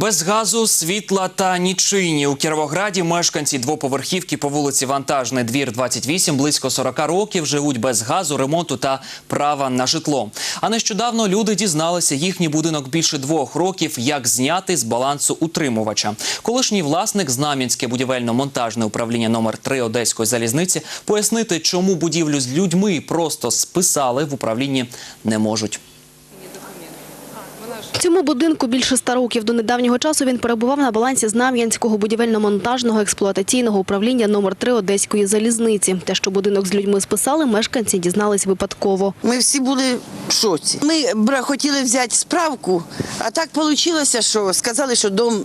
Без газу, світла та нічині у Кіровограді мешканці двоповерхівки по вулиці Вантажний двір 28 близько 40 років живуть без газу, ремонту та права на житло. А нещодавно люди дізналися, їхній будинок більше двох років як зняти з балансу утримувача. Колишній власник Знам'янське будівельно-монтажне управління номер 3 Одеської залізниці пояснити, чому будівлю з людьми просто списали в управлінні не можуть. Цьому будинку більше ста років. До недавнього часу він перебував на балансі Знам'янського будівельно-монтажного експлуатаційного управління номер 3 Одеської залізниці. Те, що будинок з людьми списали, мешканці дізнались випадково. Ми всі були в шоці. Ми бра, хотіли взяти справку, а так вийшло, що сказали, що дом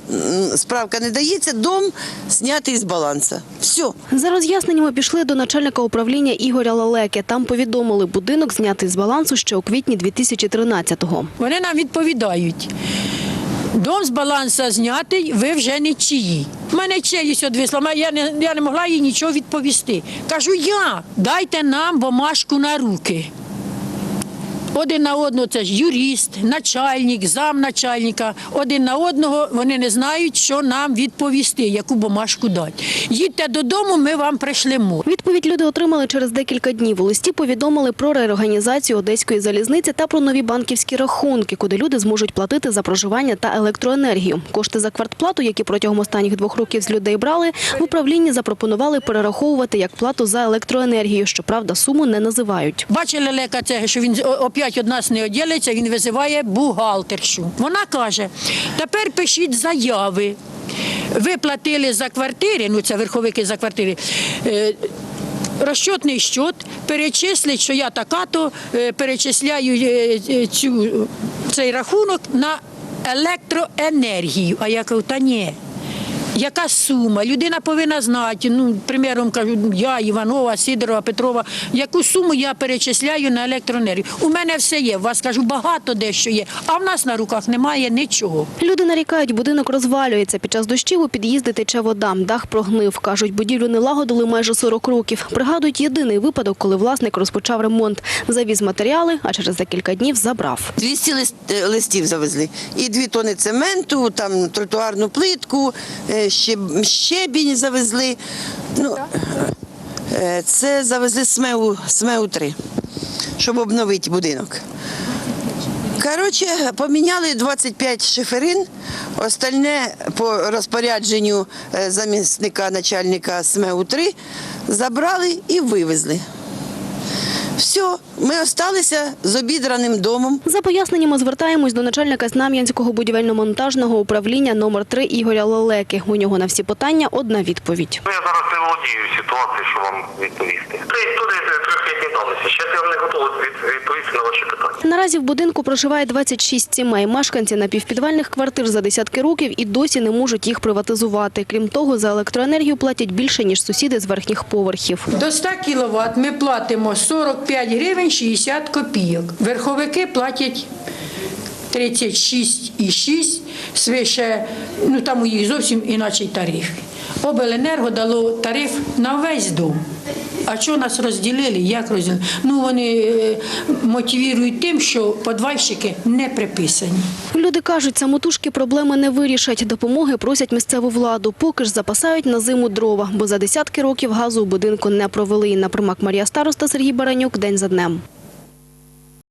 справка не дається, дом знятий з балансу. Все. За роз'ясненнями пішли до начальника управління Ігоря Лалеки. Там повідомили, будинок знятий з балансу ще у квітні 2013-го. Вони нам відповідають. Дом з балансу знятий, ви вже не чиї. У мене чиїсь одвисла, я не, я не могла їй нічого відповісти. Кажу, я, дайте нам бумажку на руки. Один на одного це ж юрист, начальник, замначальника. Один на одного вони не знають, що нам відповісти, яку бумажку дати. Їдьте додому, ми вам пришлемо. Відповідь люди отримали через декілька днів. У листі повідомили про реорганізацію Одеської залізниці та про нові банківські рахунки, куди люди зможуть платити за проживання та електроенергію. Кошти за квартплату, які протягом останніх двох років з людей брали, в управлінні запропонували перераховувати як плату за електроенергію. Щоправда, суму не називають. Бачили Лека це, що він о- опять від нас не оділиться, він визиває бухгалтершу. Вона каже: тепер пишіть заяви. Ви платили за квартири, ну це верховики за квартири. е, Розчетний щот, перечислить, що я така-то е, перечисляю е, цю, цей рахунок на електроенергію. А я кажу, та ні. Яка сума? Людина повинна знати. Ну, приміром кажу, я, Іванова, Сидорова, Петрова, яку суму я перечисляю на електроенергію. У мене все є. Вас кажу, багато дещо є, а в нас на руках немає нічого. Люди нарікають, будинок розвалюється. Під час дощів у під'їзди тече вода. Дах прогнив. Кажуть, будівлю не лагодили майже 40 років. Пригадують єдиний випадок, коли власник розпочав ремонт. Завіз матеріали, а через декілька днів забрав. 200 лист, е, листів завезли. І дві тони цементу, там тротуарну плитку, е, щебінь завезли. Ну, е, це завезли смеу, смеу 3, щоб обновити будинок. Коротше, поміняли 25 шиферин, остальне по розпорядженню е, замісника начальника СМЕУ 3 забрали і вивезли. Все, ми залишилися з обідраним домом. За поясненнями звертаємось до начальника Знам'янського будівельно-монтажного управління номер 3 Ігоря Лелеки. У нього на всі питання одна відповідь. Я зараз володію ситуацією, що вам відповісти. Це історія трьохлітньої давності. Зараз я вам не готовий відповісти на ваші питання. Наразі в будинку проживає 26 сімей. Мешканці напівпідвальних квартир за десятки років і досі не можуть їх приватизувати. Крім того, за електроенергію платять більше, ніж сусіди з верхніх поверхів. До 100 кВт ми платимо 45 гривень 60 копійок. Верховики платять 36,6, свише, ну там у їх зовсім інакший тариф. Обленерго дало тариф на весь дом. А що нас розділили? Як розділили? Ну вони е, мотивують тим, що подвальщики не приписані. Люди кажуть, самотужки проблеми не вирішать. Допомоги просять місцеву владу. Поки ж запасають на зиму дрова, бо за десятки років газу у будинку не провели. Напримак Марія Староста, Сергій Баранюк. День за днем.